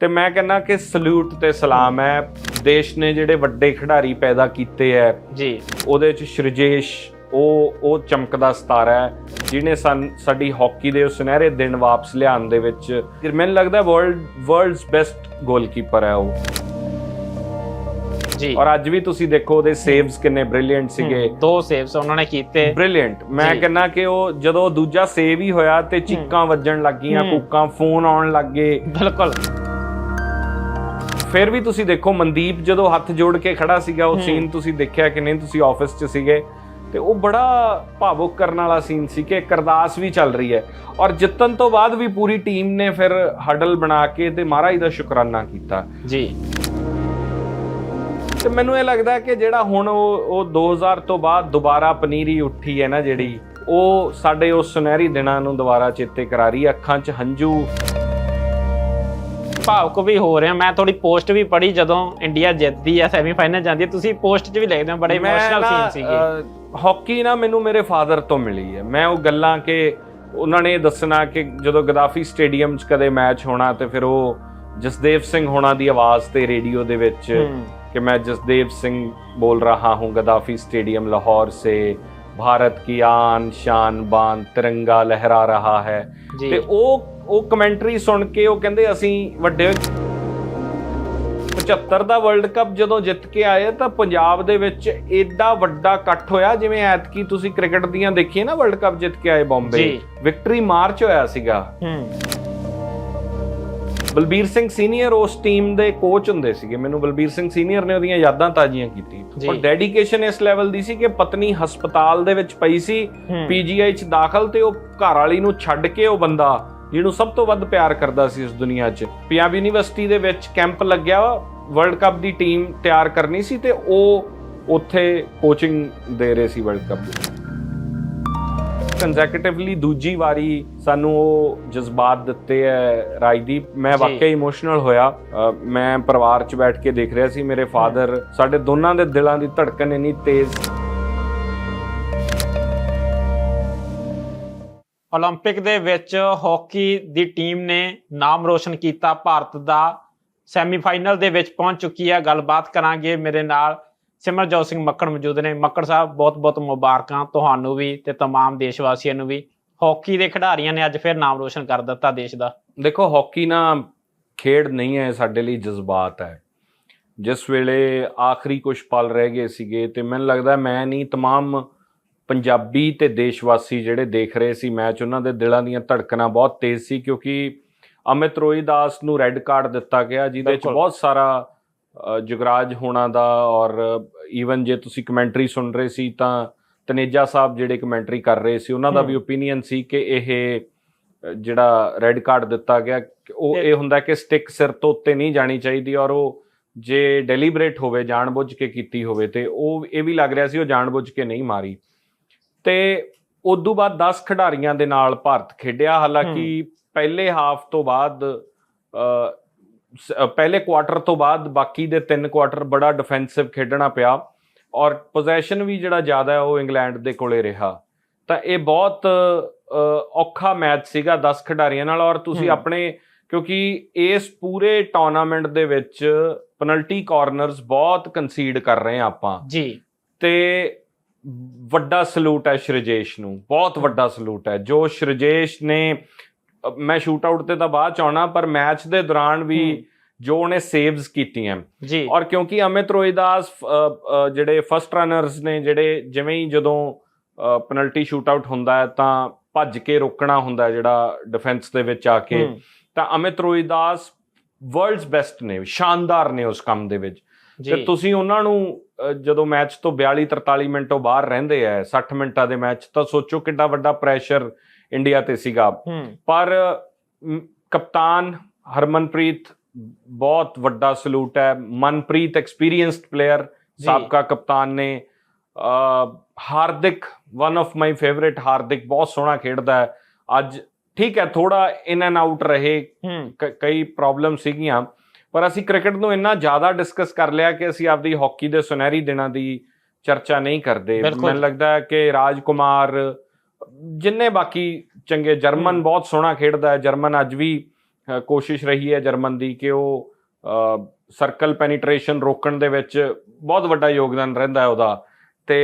ਤੇ ਮੈਂ ਕਹਿੰਦਾ ਕਿ ਸਲੂਟ ਤੇ ਸਲਾਮ ਹੈ। ਦੇਸ਼ ਨੇ ਜਿਹੜੇ ਵੱਡੇ ਖਿਡਾਰੀ ਪੈਦਾ ਕੀਤੇ ਐ ਜੀ। ਉਹਦੇ ਚ ਸ਼੍ਰਜੇਸ਼ ਉਹ ਉਹ ਚਮਕਦਾ ਸਿਤਾਰਾ ਹੈ ਜਿਹਨੇ ਸਾਡੀ ਹਾਕੀ ਦੇ ਸੁਨਹਿਰੇ ਦਿਨ ਵਾਪਸ ਲਿਆਉਣ ਦੇ ਵਿੱਚ ਮੈਨੂੰ ਲੱਗਦਾ ਵਰਲਡ ਵਰਲਡਸ ਬੈਸਟ ਗੋਲਕੀਪਰ ਹੈ ਉਹ। ਜੀ। ਔਰ ਅੱਜ ਵੀ ਤੁਸੀਂ ਦੇਖੋ ਉਹਦੇ ਸੇਵਸ ਕਿੰਨੇ ਬ੍ਰਿਲੀਅੰਟ ਸੀਗੇ। ਦੋ ਸੇਵਸ ਉਹਨਾਂ ਨੇ ਕੀਤੇ। ਬ੍ਰਿਲੀਅੰਟ ਮੈਂ ਜੀ। ਕਹਿੰਦਾ ਕਿ ਉਹ ਜਦੋਂ ਦੂਜਾ ਸੇਵ ਹੀ ਹੋਇਆ ਤੇ ਚੀਕਾਂ ਵੱਜਣ ਲੱਗੀਆਂ। ਕੂਕਾਂ ਫੋਨ ਆਉਣ ਲੱਗੇ ਬਿਲਕੁਲ। ਫਿਰ ਵੀ ਤੁਸੀਂ ਦੇਖੋ ਮਨਦੀਪ ਜਦੋਂ ਹੱਥ ਜੋੜ ਕੇ ਖੜਾ ਸੀਗਾ ਉਹ। ਸੀਨ ਤੁਸੀਂ ਦੇਖਿਆ ਕਿ ਨਹੀਂ? ਤੁਸੀਂ ਆਫਿਸ 'ਚ ਸੀਗੇ ਤੇ ਉਹ ਬੜਾ ਭਾਵੁਕ ਕਰਨ ਵਾਲਾ ਸੀਨ ਸੀ ਕਿ ਇੱਕ ਅਰਦਾਸ ਵੀ ਚੱਲ ਰਹੀ ਹੈ। ਔਰ ਜਿੱਤਣ ਤੋਂ ਬਾਅਦ ਵੀ ਪੂਰੀ ਟੀਮ ਨੇ ਫਿਰ ਹਡਲ ਬਣਾ ਕੇ ਤੇ ਮਹਾਰਾਜ ਦਾ ਸ਼ੁਕਰਾਨਾ ਕੀਤਾ। ਜੀ। ਤੇ ਮੈਨੂੰ ਇਹ ਲੱਗਦਾ ਕਿ ਜਿਹੜਾ ਹੁਣ ਉਹ ਉਹ 2000 ਤੋਂ ਬਾਅਦ ਦੁਬਾਰਾ ਪਨੀਰੀ ਉੱਠੀ ਹੈ ਨਾ ਜਿਹੜੀ ਉਹ ਸਾਡੇ ਉਸ ਸੁਨਹਿਰੀ ਦਿਨਾਂ ਨੂੰ ਦੁਬਾਰਾ ਚੇਤੇ ਕਰਾ ਰਹੀ ਅੱਖਾਂ 'ਚ ਹੰਝੂ ਭਾਵਕ ਵੀ ਹੋ ਰਿਹਾ ਮੈਂ ਥੋੜੀ ਪੋਸਟ ਵੀ ਪੜ੍ਹੀ ਜਦੋਂ ਇੰਡੀਆ ਜਿੱਤਦੀ ਆ ਸੈਮੀਫਾਈਨਲ ਜਾਂਦੀ ਹੈ ਤੁਸੀਂ ਪੋਸਟ 'ਚ ਵੀ ਲਿਖਦੇ ਹੋ ਬੜੇ ਮੈਂ ਇਮੋਸ਼ਨਲ ਨਾ, ਸੀਨ ਸੀਗੇ ਅਹ, ਹਾਕੀ ਨਾ ਮੈਨੂੰ ਮੇਰੇ ਫਾਦਰ ਤੋਂ ਮਿਲੀ ਹੈ ਮੈਂ ਉਹ ਗੱਲਾਂ ਕਿ ਉਹਨਾਂ ਨੇ ਦੱਸਣਾ ਕਿ ਜਦੋਂ ਗਦਾਫੀ ਸਟੇਡੀਅਮ 'ਚ ਕਦੇ ਮੈਚ ਹੋਣਾ ਤੇ ਫਿਰ ਉਹ ਜਸਦੇਵ ਸਿੰਘ ਹੋਣਾ ਦੀ ਆਵਾਜ਼ ਤੇ ਰੇਡੀਓ ਦੇ ਵਿੱਚ ਹਮ, कि मैं जसदेव सिंह बोल रहा हूं गद्दाफी स्टेडियम लाहौर से भारत की आन शान बान तिरंगा लहरा रहा है ਜੀ ਤੇ ਉਹ ਉਹ ਕਮੈਂਟਰੀ ਸੁਣ ਕੇ ਉਹ ਕਹਿੰਦੇ ਅਸੀਂ ਵੱਡੇ 75 ਦਾ ਵਰਲਡ ਕੱਪ ਜਦੋਂ ਜਿੱਤ ਕੇ ਆਏ ਤਾਂ ਪੰਜਾਬ ਦੇ ਵਿੱਚ ਏਡਾ ਵੱਡਾ ਇਕੱਠ ਹੋਇਆ ਜਿਵੇਂ ਐਤਕੀ ਤੁਸੀਂ ਕ੍ਰਿਕਟ ਦੀਆਂ ਦੇਖੀਏ ਨਾ ਵਰਲਡ ਕੱਪ ਜਿੱਤ ਕੇ ਆਏ ਬੰਬੇ। ਵਿਕਟਰੀ ਮਾਰਚ ਹੋਇਆ ਸੀਗਾ। ਬਲਬੀਰ ਸਿੰਘ ਸੀਨੀਅਰ ਉਸ ਟੀਮ ਦੇ ਕੋਚ ਹੁੰਦੇ ਸੀਗੇ। ਮੈਨੂੰ ਬਲਬੀਰ ਸਿੰਘ ਸੀਨੀਅਰ ਨੇ ਉਹਦੀਆਂ ਯਾਦਾਂ ਤਾਜ਼ੀਆਂ ਜੀ। ਕੀਤੀ ਔਰ ਡੈਡੀਕੇਸ਼ਨ ਇਸ ਲੈਵਲ ਦੀ ਸੀ ਕਿ ਪਤਨੀ ਹਸਪਤਾਲ ਦੇ ਵਿੱਚ ਪਈ ਸੀ ਪੀਜੀਆਈ ਚ ਦਾਖਲ ਤੇ ਉਹ ਘਰ ਵਾਲੀ ਨੂੰ ਛੱਡ ਕੇ ਉਹ ਬੰਦਾ ਜਿਹਨੂੰ ਸਭ ਤੋਂ ਵੱਧ ਪਿਆਰ ਕਰਦਾ ਸੀ ਇਸ ਦੁਨੀਆ 'ਚ। ਪੰਜਾਬ ਯੂਨੀਵਰਸਿਟੀ ਦੇ ਵਿੱਚ ਕੈਂਪ ਲੱਗਿਆ ਵਰਲਡ ਕੱਪ ਦੀ ਟੀਮ ਤਿਆਰ ਕਰਨੀ ਸੀ ਤੇ ਉਹ ਉੱਥੇ ਕੋਚਿੰਗ ਦੇ ਰਹੇ ਸੀ ਵਰਲਡ ਕੱਪ ਦੀ। ਕੰਜ਼ੈਕਟਿਵਲੀ ਦੂਜੀ ਵਾਰੀ ਸਾਨੂੰ ਉਹ ਜਜ਼ਬਾਤ ਦਿੱਤੇ ਹੈ ਰਾਜਦੀਪ। ਮੈਂ ਜੀ। ਵਾਕਈ ਇਮੋਸ਼ਨਲ ਹੋਇਆ। ਮੈਂ ਪਰਿਵਾਰ 'ਚ ਬੈਠ ਕੇ ਦੇਖ ਰਿਹਾ ਸੀ। ਮੇਰੇ ਫਾਦਰ ਸਾਡੇ ਦੋਨਾਂ ਦੇ ਦਿਲਾਂ ਦੀ ਧੜਕਨ ਇੰਨੀ ਤੇਜ਼ 올림픽 ਦੇ ਵਿੱਚ ਹਾਕੀ ਦੀ ਟੀਮ ਨੇ ਨਾਮ ਰੋਸ਼ਨ ਕੀਤਾ ਭਾਰਤ ਦਾ ਸੈਮੀਫਾਈਨਲ ਦੇ ਵਿੱਚ ਪਹੁੰਚ ਚੁੱਕੀ ਹੈ ਗੱਲਬਾਤ ਕਰਾਂਗੇ ਮੇਰੇ ਨਾਲ ਸਿਮਰਜੋਤ ਸਿੰਘ ਮੱਕੜ ਮੌਜੂਦ ਨੇ ਮੱਕੜ ਸਾਹਿਬ ਬਹੁਤ-ਬਹੁਤ ਮੁਬਾਰਕਾਂ ਤੁਹਾਨੂੰ ਵੀ ਤੇ तमाम ਦੇਸ਼ ਵਾਸੀਆਂ ਨੂੰ ਵੀ ਹਾਕੀ ਦੇ ਖਿਡਾਰੀਆਂ ਨੇ ਅੱਜ ਫਿਰ ਨਾਮ ਰੋਸ਼ਨ ਕਰ ਦਿੱਤਾ ਦੇਸ਼ ਦਾ ਦੇਖੋ ਹਾਕੀ ਨਾ ਖੇਡ ਨਹੀਂ ਹੈ ਸਾਡੇ ਲਈ ਜਜ਼ਬਾਤ ਹੈ ਜਿਸ ਵੇਲੇ ਆਖਰੀ ਕੁਝ ਪਲ ਰਹਿ ਗਏ ਸੀਗੇ ਤੇ ਮੈਨੂੰ ਲੱਗਦਾ ਮੈਂ ਨਹੀਂ तमाम ਪੰਜਾਬੀ ਤੇ ਦੇਸ਼ਵਾਸੀ ਜਿਹੜੇ ਦੇਖ ਰਹੇ ਸੀ ਮੈਚ ਉਹਨਾਂ ਦੇ ਦਿਲਾਂ ਦੀਆਂ ਧੜਕਣਾਂ ਬਹੁਤ ਤੇਜ਼ ਸੀ ਕਿਉਂਕਿ ਅਮਿਤ ਰੋਈ ਦਾਸ ਨੂੰ ਰੈੱਡ ਕਾਰਡ ਦਿੱਤਾ ਗਿਆ ਜਿਹਦੇ ਵਿੱਚ। ਬਹੁਤ ਸਾਰਾ ਜੁਗਰਾਜ ਹੋਣਾ ਦਾ ਔਰ ਈਵਨ ਜੇ ਤੁਸੀਂ ਕਮੈਂਟਰੀ ਸੁਣ ਰਹੇ ਸੀ ਤਾਂ ਤਨੇਜਾ ਸਾਹਿਬ ਜਿਹੜੇ ਕਮੈਂਟਰੀ ਕਰ ਰਹੇ ਸੀ ਉਹਨਾਂ ਦਾ। ਵੀ ਓਪੀਨੀਅਨ ਸੀ ਕਿ ਇਹ ਜਿਹੜਾ ਰੈੱਡ ਕਾਰਡ ਦਿੱਤਾ ਗਿਆ ਉਹ ਇਹ ਹੁੰਦਾ ਕਿ ਸਟਿਕ ਸਿਰ ਤੋਂ ਉੱਤੇ ਨਹੀਂ ਜਾਣੀ ਚਾਹੀਦੀ ਔਰ ਉਹ ਜੇ ਡੈਲੀਬਰੇਟ ਹੋਵੇ ਜਾਣਬੁੱਝ ਕੇ ਕੀਤੀ ਹੋਵੇ ਤੇ ਉਹ ਇਹ ਵੀ ਲੱਗ ਰਿਹਾ ਸੀ ਉਹ ਜਾਣਬੁੱਝ ਕੇ ਨਹੀਂ ਮਾਰੀ ਤੇ ਉਦੋਂ ਬਾਅਦ 10 ਖਿਡਾਰੀਆਂ ਦੇ ਨਾਲ ਭਾਰਤ ਖੇਡਿਆ। ਹਾਲਾਂਕਿ ਪਹਿਲੇ ਹਾਫ ਤੋਂ ਬਾਅਦ ਪਹਿਲੇ ਕੁਆਟਰ ਤੋਂ ਬਾਅਦ ਬਾਕੀ ਦੇ ਤਿੰਨ ਕੁਆਟਰ ਬੜਾ ਡਿਫੈਂਸਿਵ ਖੇਡਣਾ ਪਿਆ। ਔਰ ਪੋਜੈਸ਼ਨ ਵੀ ਜਿਹੜਾ ਜ਼ਿਆਦਾ ਹੈ ਉਹ ਇੰਗਲੈਂਡ ਦੇ ਕੋਲੇ ਰਿਹਾ। ਤਾਂ ਇਹ ਬਹੁਤ ਔਖਾ ਮੈਚ ਸੀਗਾ 10 ਖਿਡਾਰੀਆਂ ਨਾਲ। ਔਰ ਤੁਸੀਂ। ਆਪਣੇ ਕਿਉਂਕਿ ਇਸ ਪੂਰੇ ਟੂਰਨਾਮੈਂਟ ਦੇ ਵਿੱਚ ਪੈਨਲਟੀ ਕਾਰਨਰਸ ਬਹੁਤ ਕੰਸੀਡ ਕਰ ਰਹੇ ਆ ਆਪਾਂ। ਜੀ। ਤੇ ਵੱਡਾ ਸਲੂਟ ਹੈ ਸ਼੍ਰਜੇਸ਼ ਨੂੰ ਬਹੁਤ ਵੱਡਾ ਸਲੂਟ ਹੈ। ਜੋ ਸ਼੍ਰਜੇਸ਼ ਨੇ ਮੈਂ ਸ਼ੂਟ ਆਊਟ ਤੇ ਤਾਂ ਬਾਅਦ ਚ ਆਉਣਾ ਪਰ ਮੈਚ ਦੇ ਦੌਰਾਨ। ਵੀ ਜੋ ਉਹਨੇ ਸੇਵਸ ਕੀਤੀਆਂ। ਜੀ। ਔਰ ਕਿਉਂਕਿ ਅਮਿਤ ਰੋਇਦਾਸ ਜਿਹੜੇ ਫਸਟ ਰਨਰਸ ਨੇ ਜਿਹੜੇ ਜਿਵੇਂ ਹੀ ਜਦੋਂ ਪੈਨਲਟੀ ਸ਼ੂਟ ਆਊਟ ਹੁੰਦਾ ਹੈ ਤਾਂ ਭੱਜ ਕੇ ਰੋਕਣਾ ਹੁੰਦਾ ਜਿਹੜਾ ਡਿਫੈਂਸ ਦੇ ਵਿੱਚ ਆ ਕੇ। ਤਾਂ ਅਮਿਤ ਰੋਇਦਾਸ ਵਰਲਡਸ ਬੈਸਟ ਨੇ ਸ਼ਾਨਦਾਰ ਨੇ ਉਸ ਕੰਮ ਦੇ ਵਿੱਚ। ਤੇ ਤੁਸੀਂ ਉਹਨਾਂ ਨੂੰ ਜਦੋਂ ਮੈਚ ਤੋਂ 42 43 ਮਿੰਟ ਤੋਂ ਬਾਹਰ ਰਹਿੰਦੇ ਆ 60 ਮਿੰਟਾਂ ਦੇ ਮੈਚ ਤਾਂ ਸੋਚੋ ਕਿੰਨਾ ਵੱਡਾ ਪ੍ਰੈਸ਼ਰ ਇੰਡੀਆ ਤੇ ਸੀਗਾ। ਪਰ ਕਪਤਾਨ ਹਰਮਨਪ੍ਰੀਤ ਬਹੁਤ ਵੱਡਾ ਸਲੂਟ ਹੈ। Manpreet experienced player. ਸਾਬਕਾ ਕਪਤਾਨ ਨੇ Hardik one of my favourite Hardik ਬਹੁਤ ਸੋਹਣਾ ਖੇਡਦਾ ਹੈ। ਅੱਜ ਠੀਕ ਹੈ ਥੋੜਾ ਇਨ ਐਂਡ ਆਊਟ ਰਹੇ। ਕਈ ਪ੍ਰੋਬਲਮ ਸੀਗੀਆਂ। ਪਰ ਅਸੀਂ ਕ੍ਰਿਕਟ ਨੂੰ ਇੰਨਾ ਜ਼ਿਆਦਾ ਡਿਸਕਸ ਕਰ ਲਿਆ ਕਿ ਅਸੀਂ ਆਪਦੀ ਹਾਕੀ ਦੇ ਸੁਨਹਿਰੀ ਦਿਨਾਂ ਦੀ ਚਰਚਾ ਨਹੀਂ ਕਰਦੇ। ਮੈਨੂੰ ਲੱਗਦਾ ਹੈ ਕਿ ਰਾਜਕੁਮਾਰ ਜਿੰਨੇ ਬਾਕੀ ਚੰਗੇ ਜਰਮਨ। ਬਹੁਤ ਸੋਹਣਾ ਖੇਡਦਾ ਹੈ ਜਰਮਨ ਅੱਜ ਵੀ ਕੋਸ਼ਿਸ਼ ਰਹੀ ਹੈ ਜਰਮਨ ਦੀ ਕਿ ਉਹ ਸਰਕਲ ਪੈਨੀਟ੍ਰੇਸ਼ਨ ਰੋਕਣ ਦੇ ਵਿੱਚ ਬਹੁਤ ਵੱਡਾ ਯੋਗਦਾਨ ਰਹਿੰਦਾ ਹੈ ਉਹਦਾ ਤੇ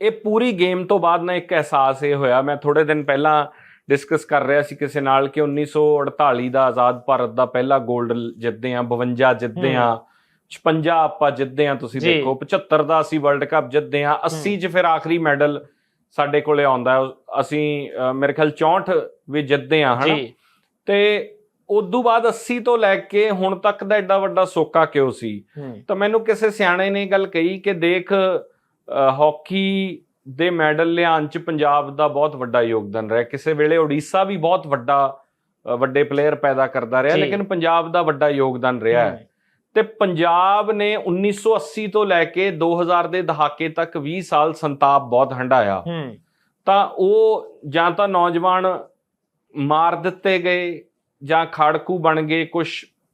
ਇਹ ਪੂਰੀ ਗੇਮ ਤੋਂ ਬਾਅਦ ਨਾ ਇੱਕ ਅਹਿਸਾਸ ਇਹ ਹੋਇਆ ਮੈਂ ਥੋੜੇ ਦਿਨ ਪਹਿਲਾਂ ਡਿਸਕਸ ਕਰ ਰਿਹਾ ਸੀ ਕਿਸੇ ਨਾਲ ਕਿ 1948 ਦਾ ਆਜ਼ਾਦ ਭਾਰਤ ਦਾ ਪਹਿਲਾ 골ਡ ਜਿੱਤਦੇ ਆ 52 ਜਿੱਤਦੇ ਆ 56 ਆਪਾਂ ਜਿੱਤਦੇ ਆ ਤੁਸੀਂ। ਦੇਖੋ 75 ਦਾ ਅਸੀਂ ਵਰਲਡ ਕੱਪ ਜਿੱਤਦੇ ਆ 80 ਚ ਫਿਰ ਆਖਰੀ ਮੈਡਲ ਸਾਡੇ ਕੋਲੇ ਆਉਂਦਾ। ਅਸੀਂ ਮੇਰੇ ਖਿਆਲ 64 ਵੀ ਜਿੱਤਦੇ ਆ ਹਨਾ? ਤੇ ਉਦੋਂ ਬਾਅਦ 80 ਤੋਂ ਲੈ ਕੇ ਹੁਣ ਤੱਕ ਦਾ ਐਡਾ ਵੱਡਾ ਸੋਕਾ ਕਿਉਂ ਸੀ? ਤਾਂ ਮੈਨੂੰ ਕਿਸੇ ਸਿਆਣੇ ਨੇ ਗੱਲ ਕਹੀ ਕਿ ਦੇਖ ਹਾਕੀ ਦੇ ਮੈਡਲ ਲਿਆਉਣ ਚ ਪੰਜਾਬ ਦਾ ਬਹੁਤ ਵੱਡਾ ਯੋਗਦਾਨ ਰਿਹਾ। ਕਿਸੇ ਵੇਲੇ ਓਡੀਸ਼ਾ ਵੀ ਬਹੁਤ ਵੱਡਾ ਵੱਡੇ ਪਲੇਅਰ ਪੈਦਾ ਕਰਦਾ ਰਿਹਾ। ਲੇਕਿਨ ਪੰਜਾਬ ਦਾ ਵੱਡਾ ਯੋਗਦਾਨ ਰਿਹਾ ਹੈ। ਤੇ ਪੰਜਾਬ ਨੇ 1980 ਤੋਂ ਲੈ ਕੇ 2000 ਦੇ ਦਹਾਕੇ ਤੱਕ 20 ਸਾਲ ਸੰਤਾਪ ਬਹੁਤ ਹੰਡਾਇਆ ਤਾਂ ਉਹ ਜਾਂ ਤਾਂ ਨੌਜਵਾਨ ਮਾਰ ਦਿੱਤੇ ਗਏ ਜਾਂ ਖਾੜਕੂ ਬਣ ਗਏ ਕੁਝ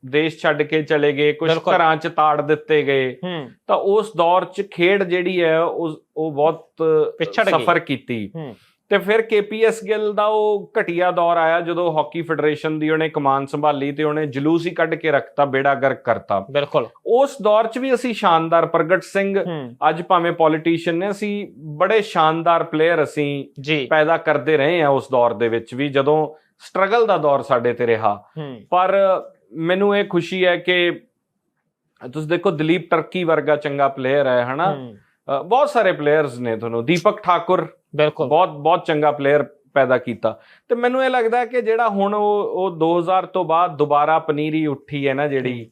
ਦੇਸ਼ ਛੱਡ ਕੇ ਚਲੇ ਗਏ ਕੁਝ। ਘਰਾਂ 'ਚ ਤਾੜ ਦਿੱਤੇ ਗਏ। ਤਾਂ ਉਸ ਦੌਰ 'ਚ ਖੇਡ ਜਿਹੜੀ ਹੈ ਉਹ ਉਹ ਬਹੁਤ ਪਿਛੜ ਗਈ। ਸਫਰ ਕੀਤੀ। ਤੇ ਫਿਰ ਕੇਪੀਐਸ ਗਿੱਲ ਦਾ ਉਹ ਘਟੀਆ ਦੌਰ ਆਇਆ ਜਦੋਂ ਹਾਕੀ ਫੈਡਰੇਸ਼ਨ ਦੀ ਉਹਨੇ ਕਮਾਨ ਸੰਭਾਲੀ ਤੇ ਉਹਨੇ ਜਲੂਸ ਹੀ ਕੱਢ ਕੇ ਰੱਖਤਾ ਬੇੜਾ ਗਰਕ ਕਰਤਾ। ਬਿਲਕੁਲ। ਉਸ ਦੌਰ 'ਚ ਵੀ ਅਸੀਂ ਸ਼ਾਨਦਾਰ ਪ੍ਰਗਟ ਸਿੰਘ ਅੱਜ ਭਾਵੇਂ ਪੋਲੀਟੀਸ਼ੀਅਨ ਨੇ ਅਸੀਂ ਬੜੇ ਸ਼ਾਨਦਾਰ ਪਲੇਅਰ ਅਸੀਂ ਪੈਦਾ ਕਰਦੇ ਰਹੇ ਆ ਉਸ ਦੌਰ ਦੇ ਵਿੱਚ ਵੀ ਜਦੋਂ ਸਟਰਗਲ ਦਾ ਦੌਰ ਸਾਡੇ ਤੇ ਰਿਹਾ। ਪਰ ਮੈਨੂੰ ਇਹ ਖੁਸ਼ੀ ਹੈ ਕਿ ਤੁਸੀਂ ਦੇਖੋ ਦਲੀਪ ਟਰਕੀ ਵਰਗਾ ਚੰਗਾ ਪਲੇਅਰ ਹੈ ਹਨਾ? ਬਹੁਤ ਸਾਰੇ ਪਲੇਅਰਸ ਨੇ ਤੁਹਾਨੂੰ। ਦੀਪਕ ਠਾਕੁਰ ਬਿਲਕੁਲ। ਬਹੁਤ ਬਹੁਤ ਚੰਗਾ ਪਲੇਅਰ ਪੈਦਾ ਕੀਤਾ। ਤੇ ਮੈਨੂੰ ਇਹ ਲੱਗਦਾ ਕਿ ਜਿਹੜਾ ਹੁਣ ਉਹ ਉਹ 2000 ਤੋਂ ਬਾਅਦ ਦੁਬਾਰਾ ਪਨੀਰੀ ਉੱਠੀ ਹੈ ਨਾ ਜਿਹੜੀ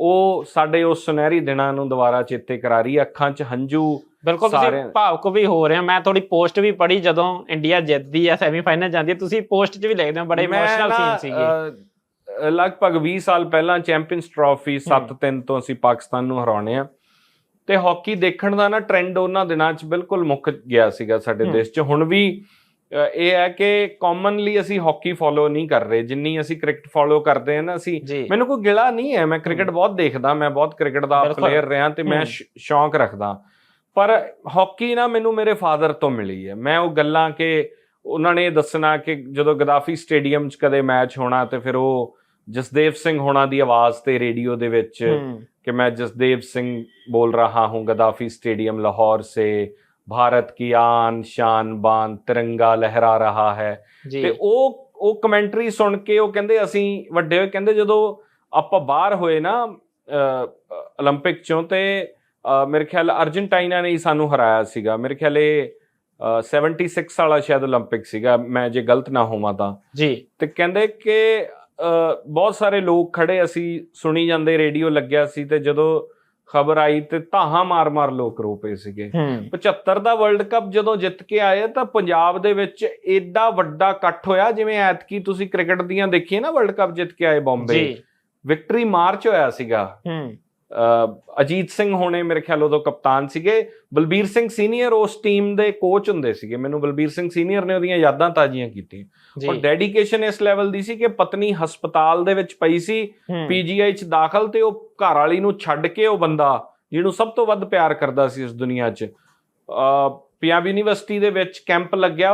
ਉਹ ਸਾਡੇ ਉਸ ਸੁਨਹਿਰੀ ਦਿਨਾਂ ਨੂੰ ਦੁਬਾਰਾ ਚੇਤੇ ਕਰਾ ਰਹੀ ਹੈ। ਅੱਖਾਂ 'ਚ ਹੰਝੂ ਬਿਲਕੁਲ ਤੁਸੀਂ ਭਾਵਕ ਵੀ ਹੋ ਰਹੇ ਮੈਂ ਤੁਹਾਡੀ ਪੋਸਟ ਵੀ ਪੜ੍ਹੀ ਜਦੋਂ ਇੰਡੀਆ ਜਿੱਤਦੀ ਆ ਸੈਮੀਫਾਈਨਲ ਜਾਂਦੀ ਤੁਸੀਂ ਪੋਸਟ 'ਚ ਵੀ ਲਿਖਦੇ ਹੋ ਬੜੇ ਇਮੋਸ਼ਨਲ ਸੀਨ ਸੀਗੇ। ਲਗਭਗ 20 ਸਾਲ ਪਹਿਲਾਂ ਚੈਂਪੀਅਨਸ ਟਰਾਫੀ 7-3 ਤੋਂ ਅਸੀਂ ਪਾਕਿਸਤਾਨ ਨੂੰ ਹਰਾਉਣੇ ਆ। ਤੇ ਹਾਕੀ ਦੇਖਣ ਦਾ ਨਾ ਟ੍ਰੈਂਡ ਉਹਨਾਂ ਦਿਨਾਂ 'ਚ ਬਿਲਕੁਲ ਮੁੱਕ ਗਿਆ ਸੀਗਾ ਸਾਡੇ। ਦੇਸ਼ 'ਚ। ਹੁਣ ਵੀ ਇਹ ਹੈ ਕਿ ਕਾਮਨਲੀ ਅਸੀਂ ਹਾਕੀ ਫੋਲੋ ਨਹੀਂ ਕਰ ਰਹੇ। ਜਿੰਨੀ ਅਸੀਂ ਕ੍ਰਿਕਟ ਫੋਲੋ ਕਰਦੇ ਹਾਂ ਨਾ ਅਸੀਂ ਮੈਨੂੰ ਕੋਈ ਗਿਲਾ ਨਹੀਂ ਹੈ। ਮੈਂ ਕ੍ਰਿਕਟ ਬਹੁਤ ਦੇਖਦਾ ਮੈਂ ਬਹੁਤ ਕ੍ਰਿਕਟ ਦਾ। ਪਲੇਅਰ ਰਿਹਾ ਤੇ ਮੈਂ ਸ਼ੌਂਕ ਰੱਖਦਾ। ਪਰ ਹਾਕੀ ਨਾ ਮੈਨੂੰ ਮੇਰੇ ਫਾਦਰ ਤੋਂ ਮਿਲੀ ਹੈ। ਮੈਂ ਉਹ ਗੱਲਾਂ ਕਿ ਉਹਨਾਂ ਨੇ ਇਹ ਦੱਸਣਾ ਕਿ ਜਦੋਂ ਗਦਾਫੀ ਸਟੇਡੀਅਮ 'ਚ ਕਦੇ ਮੈਚ ਹੋਣਾ ਤੇ ਫਿਰ ਉਹ ਜਸਦੇਵ ਸਿੰਘ ਹੋਣਾ ਦੀ ਆਵਾਜ਼ ਤੇ ਰੇਡੀਓ ਦੇ ਵਿੱਚ ਕਿ ਮੈਂ ਜਸਦੇਵ ਸਿੰਘ ਬੋਲ ਰਹਾ ਹੂੰ ਗਦਾਫੀ ਸਟੇਡੀਅਮ ਲਾਹੌਰ ਸੇ ਭਾਰਤ ਕੀ ਆਨ ਸ਼ਾਨ ਬਾਨ ਤਿਰੰਗਾ ਲਹਿਰਾ ਰਹਾ ਹੈ। ਤੇ ਉਹ ਉਹ ਕਮੈਂਟਰੀ ਸੁਣ ਕੇ ਉਹ ਕਹਿੰਦੇ ਅਸੀਂ ਵੱਡੇ ਕਹਿੰਦੇ ਜਦੋਂ ਆਪਾਂ ਬਾਹਰ ਹੋਏ ਨਾ ਓਲੰਪਿਕ ਚੋਂ ਤੇ ਮੇਰੇ ਖਿਆਲ ਅਰਜنਟਾਈਨਾ ਨੇ ਸਾਨੂੰ ਹਰਾਇਆ ਸੀਗਾ। ਮੇਰੇ ਖਿਆਲ ਇਹ 76 ਵਾਲਾ ਸ਼ਾਇਦ 올림픽 ਸੀਗਾ। ਮੈਂ ਜੇ ਗਲਤ ਨਾ ਹੋਵਾਂ ਤਾਂ। ਜੀ। ਤੇ ਕਹਿੰਦੇ ਕਿ ਬਹੁਤ ਸਾਰੇ ਲੋਕ ਖੜੇ ਅਸੀਂ ਸੁਣੀ ਜਾਂਦੇ ਰੇਡੀਓ ਲੱਗਿਆ ਸੀ ਤੇ ਜਦੋਂ ਖਬਰ ਆਈ ਤੇ ਧਾਹਾਂ ਮਾਰ-ਮਾਰ ਲੋਕ ਰੋ ਪਏ ਸੀਗੇ। ਹੂੰ। 75 ਦਾ ਵਰਲਡ ਕੱਪ ਜਦੋਂ ਜਿੱਤ ਕੇ ਆਏ ਤਾਂ ਪੰਜਾਬ ਦੇ ਵਿੱਚ ਏਡਾ ਵੱਡਾ ਇਕੱਠ ਹੋਇਆ ਜਿਵੇਂ ਐਤਕੀ ਤੁਸੀਂ ਕ੍ਰਿਕਟ ਦੀਆਂ ਦੇਖੀਏ ਨਾ ਵਰਲਡ ਕੱਪ ਜਿੱਤ ਕੇ ਆਏ ਬੰਬੇ। ਵਿਕਟਰੀ ਮਾਰਚ ਹੋਇਆ ਸੀਗਾ। ਅਜੀਤ ਸਿੰਘ ਹੋਣੇ ਮੇਰੇ ਖਿਆਲ ਉਦੋਂ ਕਪਤਾਨ ਸੀਗੇ। ਬਲਬੀਰ ਸਿੰਘ ਸੀਨੀਅਰ ਉਸ ਟੀਮ ਦੇ ਕੋਚ ਹੁੰਦੇ ਸੀਗੇ। ਮੈਨੂੰ ਬਲਬੀਰ ਸਿੰਘ ਸੀਨੀਅਰ ਨੇ ਉਹਦੀਆਂ ਯਾਦਾਂ ਤਾਜ਼ੀਆਂ ਕੀਤੀਆਂ। ਔਰ ਡੈਡੀਕੇਸ਼ਨ ਇਸ ਲੈਵਲ ਦੀ ਸੀ ਕਿ ਪਤਨੀ ਹਸਪਤਾਲ ਦੇ ਵਿੱਚ ਪਈ ਸੀ ਪੀਜੀਆਈ ਚ ਦਾਖਲ ਤੇ ਉਹ ਘਰ ਵਾਲੀ ਨੂੰ ਛੱਡ ਕੇ ਉਹ ਬੰਦਾ ਜਿਹਨੂੰ ਸਭ ਤੋਂ ਵੱਧ ਪਿਆਰ ਕਰਦਾ ਸੀ ਇਸ ਦੁਨੀਆ 'ਚ ਪੰਜਾਬ ਯੂਨੀਵਰਸਿਟੀ ਦੇ ਵਿੱਚ ਕੈਂਪ ਲੱਗਿਆ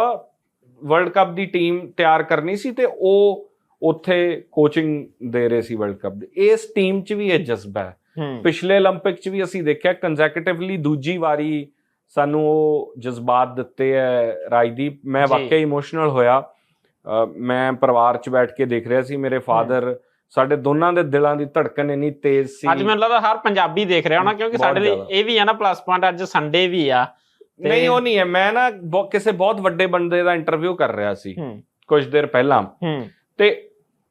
ਵਰਲਡ ਕੱਪ ਦੀ ਟੀਮ ਤਿਆਰ ਕਰਨੀ ਸੀ ਤੇ ਉਹ ਉੱਥੇ ਕੋਚਿੰਗ ਦੇ ਰਹੇ ਸੀ ਵਰਲਡ ਕੱਪ ਦੀ। ਇਸ ਟੀਮ 'ਚ ਵੀ ਇਹ ਜਜ਼ਬਾ ਹੂੰ। ਪਿਛਲੇ 올림픽 'ਚ ਵੀ ਅਸੀਂ ਦੇਖਿਆ ਕੰਜ਼ੈਕਟਿਵਲੀ ਦੂਜੀ ਵਾਰੀ ਸਾਨੂੰ ਉਹ ਜਜ਼ਬਾਤ ਦਿੱਤੇ ਹੈ ਰਾਜਦੀਪ ਮੈਂ ਜੀ। ਵਾਕਿਆ ਇਮੋਸ਼ਨਲ ਹੋਇਆ ਅ, ਮੈਂ ਪਰਿਵਾਰ 'ਚ ਬੈਠ ਕੇ ਦੇਖ ਰਿਹਾ ਸੀ ਮੇਰੇ ਫਾਦਰ ਸਾਡੇ ਦੋਨਾਂ ਦੇ ਦਿਲਾਂ ਦੀ ਧੜਕਨ ਇੰਨੀ ਤੇਜ਼ ਸੀ ਅੱਜ ਮੈਨੂੰ ਲੱਗਦਾ ਹਰ ਪੰਜਾਬੀ ਦੇਖ ਰਿਹਾ ਹੋਣਾ ਕਿਉਂਕਿ ਬਹੁਤ ਸਾਡੇ ਲਈ ਜ਼ਿਆਦਾ। ਇਹ ਵੀ ਆ ਨਾ ਪਲੱਸ ਪੁਆਇੰਟ ਅੱਜ ਸੰਡੇ ਵੀ ਆ ਤੇ- ਨਹੀਂ ਉਹ ਨਹੀਂ ਹੈ ਮੈਂ ਨਾ ਬਹੁ- ਕਿਸੇ ਬਹੁਤ ਵੱਡੇ ਬੰਦੇ ਦਾ ਇੰਟਰਵਿਊ ਕਰ ਰਿਹਾ ਸੀ ਹੂੰ ਕੁਝ ਦੇਰ ਪਹਿਲਾਂ ਹੂੰ ਤੇ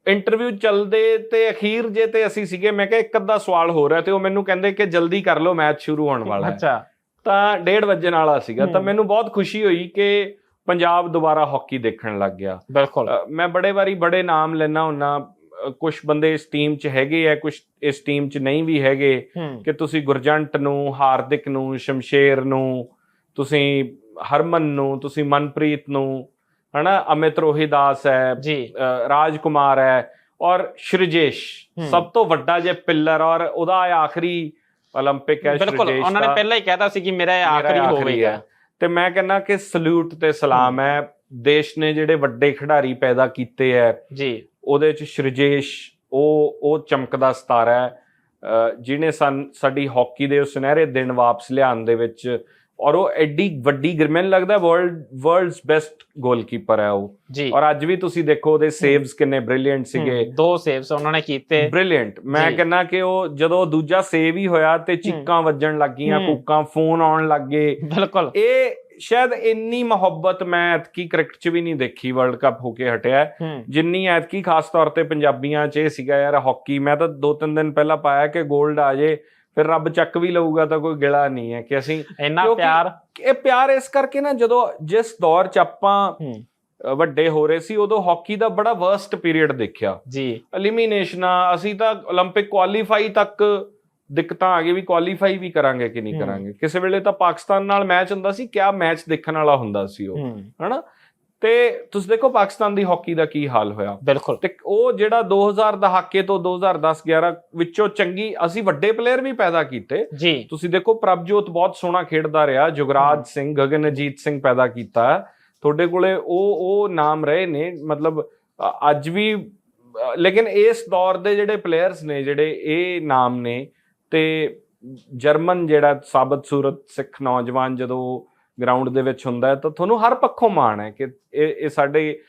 ਇੰਟਰਵਿਊ ਚੱਲਦੇ ਤੇ ਅਖੀਰ ਜੇ ਤੇ ਅਸੀਂ ਸੀਗੇ ਮੈਂ ਕਿਹਾ ਇੱਕ ਅੱਧਾ ਸਵਾਲ ਹੋ ਰਿਹਾ ਤੇ ਉਹ ਮੈਨੂੰ ਕਹਿੰਦੇ ਕਿ ਜਲਦੀ ਕਰ ਲਓ ਮੈਚ ਸ਼ੁਰੂ ਹੋਣ ਵਾਲਾ ਹੈ। ਅੱਛਾ। ਤਾਂ 1:30 ਵਜੇ ਵਾਲਾ ਸੀਗਾ। ਤਾਂ। ਮੈਨੂੰ ਬਹੁਤ ਖੁਸ਼ੀ ਹੋਈ ਕਿ ਪੰਜਾਬ ਦੁਬਾਰਾ ਹਾਕੀ ਦੇਖਣ ਲੱਗ ਗਿਆ। ਬਿਲਕੁਲ। ਮੈਂ ਬੜੇ ਵਾਰੀ ਬੜੇ ਨਾਮ ਲੈਣਾ ਹੁੰਨਾ ਕੁਝ ਬੰਦੇ ਇਸ ਟੀਮ 'ਚ ਹੈਗੇ ਆ ਕੁਝ ਇਸ ਟੀਮ 'ਚ ਨਹੀਂ ਵੀ ਹੈਗੇ। ਕਿ ਤੁਸੀਂ ਗੁਰਜੰਟ ਨੂੰ ਹਾਰਦਿਕ ਨੂੰ ਸ਼ਮਸ਼ੇਰ ਨੂੰ ਤੁਸੀਂ ਹਰਮਨ ਨੂੰ ਤੁਸੀਂ ਮਨਪ੍ਰੀਤ ਨੂੰ ਹਨਾ ਅਮਿਤ ਰੋਹੀਦਾਸ ਹੈ ਜੀ ਅ, ਰਾਜ ਕੁਮਾਰ ਹੈ ਔਰ ਸ਼੍ਰਿਜੇਸ਼ ਹੂੰ। ਸਭ ਤੋਂ ਵੱਡਾ ਜੇ ਪਿੱਲਰ ਔਰ ਉਹਦਾ ਆਖਰੀ 올림픽 ਹੈ ਬਿਲਕੁਲ ਸ਼੍ਰਿਜੇਸ਼ ਉਹਨਾਂ ਨੇ ਦਾ। ਪਹਿਲਾਂ ਹੀ ਕਹਿਤਾ ਸੀ ਕਿ ਮੇਰਾ ਇਹ ਮੇਰਾ ਆਖਰੀ ਆਖਰੀ ਹੋਵੇਗਾ ਹੈ। ਤੇ ਮੈਂ ਕਹਿੰਦਾ ਕਿ ਸਲੂਟ ਤੇ ਸਲਾਮ ਹੈ ਦੇਸ਼ ਨੇ ਜਿਹੜੇ ਵੱਡੇ ਖਿਡਾਰੀ ਪੈਦਾ ਕੀਤੇ ਹੈ ਜੀ ਉਹਦੇ ਚ ਸ਼੍ਰਜੇਸ਼ ਉਹ ਉਹ ਚਮਕਦਾ ਸਿਤਾਰਾ ਹੈ ਅਹ ਜਿਹਨੇ ਸਾਨ ਸਾਡੀ ਹਾਕੀ ਦੇ ਉਹ ਸੁਨਹਿਰੇ ਦਿਨ ਵਾਪਸ ਲਿਆਉਣ ਦੇ ਵਿੱਚ ਔਰ ਉਹ ਐਡੀ ਵੱਡੀ ਮੈਨੂੰ ਲੱਗਦਾ ਵਰਲਡ ਵਰਲਡਸ ਬੈਸਟ ਗੋਲਕੀਪਰ ਹੈ ਉਹ। ਜੀ। ਔਰ ਅੱਜ ਵੀ ਤੁਸੀਂ ਦੇਖੋ ਉਹਦੇ ਸੇਵਸ ਕਿੰਨੇ ਬ੍ਰਿਲੀਅੰਟ ਸੀਗੇ। ਦੋ ਸੇਵਸ ਉਹਨਾਂ ਨੇ ਕੀਤੇ। ਬ੍ਰਿਲੀਅੰਟ ਮੈਂ। ਕਹਿੰਨਾ ਕਿ ਉਹ ਜਦੋਂ ਦੂਜਾ ਸੇਵ ਹੀ ਹੋਇਆ ਤੇ ਚੀਕਾਂ ਵੱਜਣ ਲੱਗੀਆਂ। ਕੂਕਾਂ ਫੋਨ ਆਉਣ ਲੱਗੇ ਬਿਲਕੁਲ। ਇਹ ਸ਼ਾਇਦ ਇੰਨੀ ਮੁਹੱਬਤ ਮੈਂ ਐਤਕੀ ਕ੍ਰਿਕਟ 'ਚ ਵੀ ਨਹੀਂ ਦੇਖੀ ਵਰਲਡ ਕੱਪ ਹੋ ਕੇ ਹਟਿਆ। ਜਿੰਨੀ ਐਤਕੀ ਖਾਸ ਤੌਰ ਤੇ ਪੰਜਾਬੀਆਂ 'ਚ ਇਹ ਸੀਗਾ ਯਾਰ ਹਾਕੀ ਮੈਂ ਤਾਂ ਦੋ ਤਿੰਨ ਦਿਨ ਪਹਿਲਾਂ ਪਾਇਆ ਕਿ 골ਡ ਆ ਜੇ। ਫਿਰ ਰੱਬ ਚੱਕ ਵੀ ਲਊਗਾ ਤਾਂ ਕੋਈ ਗਿਲਾ ਨਹੀਂ ਹੈ ਕਿ ਅਸੀਂ ਇੰਨਾ ਕਿਉਂਕਿ- ਪਿਆਰ ਇਹ ਪਿਆਰ ਇਸ ਕਰਕੇ ਨਾ ਜਦੋਂ ਜਿਸ ਦੌਰ 'ਚ ਆਪਾਂ ਹੂੰ ਅ, ਵੱਡੇ ਹੋ ਰਹੇ ਸੀ ਉਦੋਂ ਹਾਕੀ ਦਾ ਬੜਾ ਵਰਸਟ ਪੀਰੀਅਡ ਦੇਖਿਆ ਜੀ ਐਲੀਮੀਨੇਸ਼ਨਾਂ ਅਸੀਂ ਤਾਂ 올림픽 ਕੁਆਲੀਫਾਈ ਤੱਕ ਦਿੱਕਤਾਂ ਆ ਗਈ ਵੀ ਕੁਆਲੀਫਾਈ ਵੀ ਕਰਾਂਗੇ ਕਿ ਨਹੀਂ ਹਮ। ਕਰਾਂਗੇ ਕਿਸੇ ਵੇਲੇ ਤਾਂ ਪਾਕਿਸਤਾਨ ਨਾਲ ਮੈਚ ਹੁੰਦਾ ਸੀ ਕਿਆ ਮੈਚ ਦੇਖਣ ਵਾਲਾ ਹੁੰਦਾ ਸੀ ਉਹ ਹੂੰ ਹਨਾ ਤੇ ਤੁਸੀਂ ਦੇਖੋ ਪਾਕਿਸਤਾਨ ਦੀ ਹਾਕੀ ਦਾ ਕੀ ਹਾਲ ਹੋਇਆ। ਬਿਲਕੁਲ। ਤੇ ਉਹ ਜਿਹੜਾ 2000 ਦਹਾਕੇ ਤੋਂ 2010 11 ਵਿੱਚੋਂ ਚੰਗੀ ਅਸੀਂ ਵੱਡੇ ਪਲੇਅਰ ਵੀ ਪੈਦਾ ਕੀਤੇ। ਜੀ। ਤੁਸੀਂ ਦੇਖੋ ਪ੍ਰਭਜੋਤ ਬਹੁਤ ਸੋਹਣਾ ਖੇਡਦਾ ਰਿਹਾ ਜੁਗਰਾਜ ਸਿੰਘ ਗਗਨਜੀਤ ਸਿੰਘ ਪੈਦਾ ਕੀਤਾ। ਤੁਹਾਡੇ ਕੋਲੇ ਉਹ ਉਹ ਨਾਮ ਰਹੇ ਨੇ ਮਤਲਬ ਅੱਜ ਵੀ ਲੇਕਿਨ ਇਸ ਦੌਰ ਦੇ ਜਿਹੜੇ ਪਲੇਅਰਸ ਨੇ ਜਿਹੜੇ ਇਹ ਨਾਮ ਨੇ ਤੇ ਜਰਮਨ ਜਿਹੜਾ ਸਾਬਤ ਸੂਰਤ ਸਿੱਖ ਨੌਜਵਾਨ ਜਦੋਂ ਗਰਾਊਂਡ ਦੇ ਵਿੱਚ ਹੁੰਦਾ ਹੈ ਤਾਂ ਤੁਹਾਨੂੰ ਹਰ ਪੱਖੋਂ ਮਾਣ ਹੈ ਕਿ ਇਹ ਇਹ ਸਾਡੇ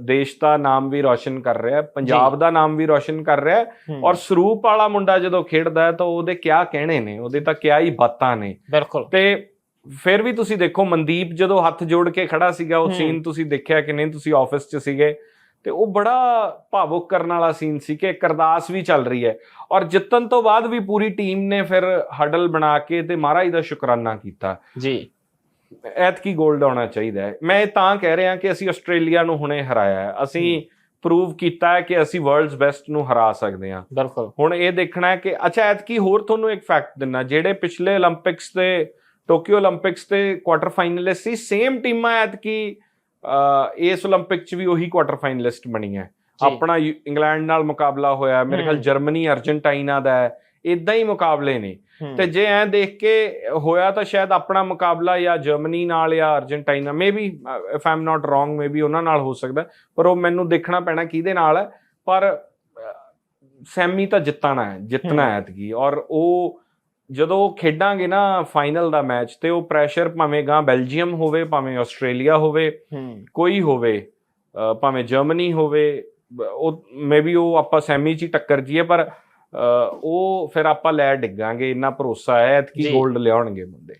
ਦੇਸ਼ ਦਾ ਨਾਮ ਵੀ ਰੌਸ਼ਨ ਕਰ ਰਿਹਾ ਹੈ ਪੰਜਾਬ ਦਾ ਨਾਮ ਵੀ ਰੌਸ਼ਨ ਕਰ ਰਿਹਾ ਹੈ ਔਰ ਸਰੂਪ ਵਾਲਾ ਮੁੰਡਾ ਜਦੋਂ ਖੇਡਦਾ ਹੈ ਤਾਂ ਉਹਦੇ ਕਿਆ ਕਹਿਣੇ ਨੇ ਉਹਦੇ ਤਾਂ ਕਿਆ ਹੀ ਬਾਤਾਂ ਨੇ। ਬਿਲਕੁਲ। ਤੇ ਫਿਰ ਵੀ ਤੁਸੀਂ ਦੇਖੋ ਮਨਦੀਪ ਜਦੋਂ ਹੱਥ ਜੋੜ ਕੇ ਖੜਾ ਸੀਗਾ ਉਹ। ਸੀਨ ਤੁਸੀਂ ਦੇਖਿਆ ਕਿ ਨਹੀਂ ਤੁਸੀਂ ਆਫਿਸ 'ਚ ਸੀਗੇ। ਤੇ ਉਹ ਬੜਾ ਭਾਵੁਕ ਕਰਨ ਵਾਲਾ ਸੀਨ ਸੀ ਕਿ ਅਰਦਾਸ ਵੀ ਚੱਲ ਰਹੀ ਹੈ। ਔਰ ਜਿੱਤਣ ਤੋਂ ਬਾਅਦ ਵੀ ਪੂਰੀ ਟੀਮ ਨੇ ਫਿਰ ਹਡਲ ਬਣਾ ਕੇ ਤੇ ਮਹਾਰਾਜ ਦਾ ਸ਼ੁਕਰਾਨਾ ਕੀਤਾ। ਜੀ। ਐਤਕੀ ਗੋਲਡ ਆਉਣਾ ਚਾਹੀਦਾ ਹੈ। ਮੈਂ ਤਾਂ ਕਹਿ ਰਿਹਾ ਕਿ ਅਸੀਂ ਆਸਟ੍ਰੇਲੀਆ ਨੂੰ ਹੁਣੇ ਹਰਾਇਆ ਹੈ। ਅਸੀਂ ਪ੍ਰੂਵ ਕੀਤਾ ਹੈ ਕਿ ਅਸੀਂ ਵਰਲਡਸ ਬੈਸਟ ਨੂੰ ਹਰਾ ਸਕਦੇ ਹਾਂ। ਬਿਲਕੁਲ। ਹੁਣ ਇਹ ਦੇਖਣਾ ਹੈ ਕਿ ਅੱਛਾ ਐਤਕੀ ਹੋਰ ਤੁਹਾਨੂੰ ਇੱਕ ਫੈਕਟ ਦਿੰਨਾ ਜਿਹੜੇ ਪਿਛਲੇ 올림픽ਸ ਤੇ ਟੋਕੀਓ 올림픽ਸ ਤੇ ਕੁਆਟਰ ਫਾਈਨਲਿਸਟ ਸੀ ਸੇਮ ਟੀਮਾਂ ਐਤਕੀ ਇਸ 올림픽 ਚ ਵੀ ਉਹੀ ਕੁਆਟਰ ਫਾਈਨਲਿਸਟ ਬਣੀਆਂ ਆਪਣਾ ਇੰਗਲੈਂਡ ਨਾਲ ਮੁਕਾਬਲਾ ਹੋਇਆ ਮੇਰੇ ਖਿਆਲ ਜਰਮਨੀ ਅਰਜنٹਾਈਨਾ ਦਾ ਹੈ। ਇਦਾਂ ਹੀ ਮੁਕਾਬਲੇ ਨੇ। ਤੇ ਜੇ ਐਂ ਦੇਖ ਕੇ ਹੋਇਆ ਤਾਂ ਸ਼ਾਇਦ ਆਪਣਾ ਮੁਕਾਬਲਾ ਜਾਂ ਜਰਮਨੀ ਨਾਲ ਜਾਂ Argentina maybe if am not wrong maybe ਉਹਨਾਂ ਨਾਲ ਹੋ ਸਕਦਾ ਪਰ ਉਹ ਮੈਨੂੰ ਦੇਖਣਾ ਪੈਣਾ ਕਿਹਦੇ ਨਾਲ ਹੈ। ਪਰ ਸੈਮੀ ਤਾਂ ਜਿੱਤਣਾ ਹੈ ਜਿੱਤਣਾ ਹੈ। ਐਤਕੀ। ਔਰ ਉਹ ਜਦੋਂ ਖੇਡਾਂਗੇ ਨਾ ਫਾਈਨਲ ਦਾ ਮੈਚ ਤੇ ਉਹ ਪ੍ਰੈਸ਼ਰ ਭਾਵੇਂ ਗਾਂ ਬੈਲਜੀਅਮ ਹੋਵੇ ਭਾਵੇਂ ਆਸਟ੍ਰੇਲੀਆ ਹੋਵੇ ਕੋਈ ਹੋਵੇ ਭਾਵੇਂ ਜਰਮਨੀ ਹੋਵੇ ਉਹ ਮੇਬੀ ਉਹ ਆਪਾਂ ਸੈਮੀ 'ਚ ਹੀ ਟੱਕਰ ਜੀਏ ਪਰ ਉਹ ਫਿਰ ਆਪਾਂ ਲੈ ਡਿੱਗਾਂਗੇ ਇੰਨਾ ਭਰੋਸਾ ਹੈ ਜੀ। 골ਡ ਲਿਆਉਣਗੇ ਮੁੰਡੇ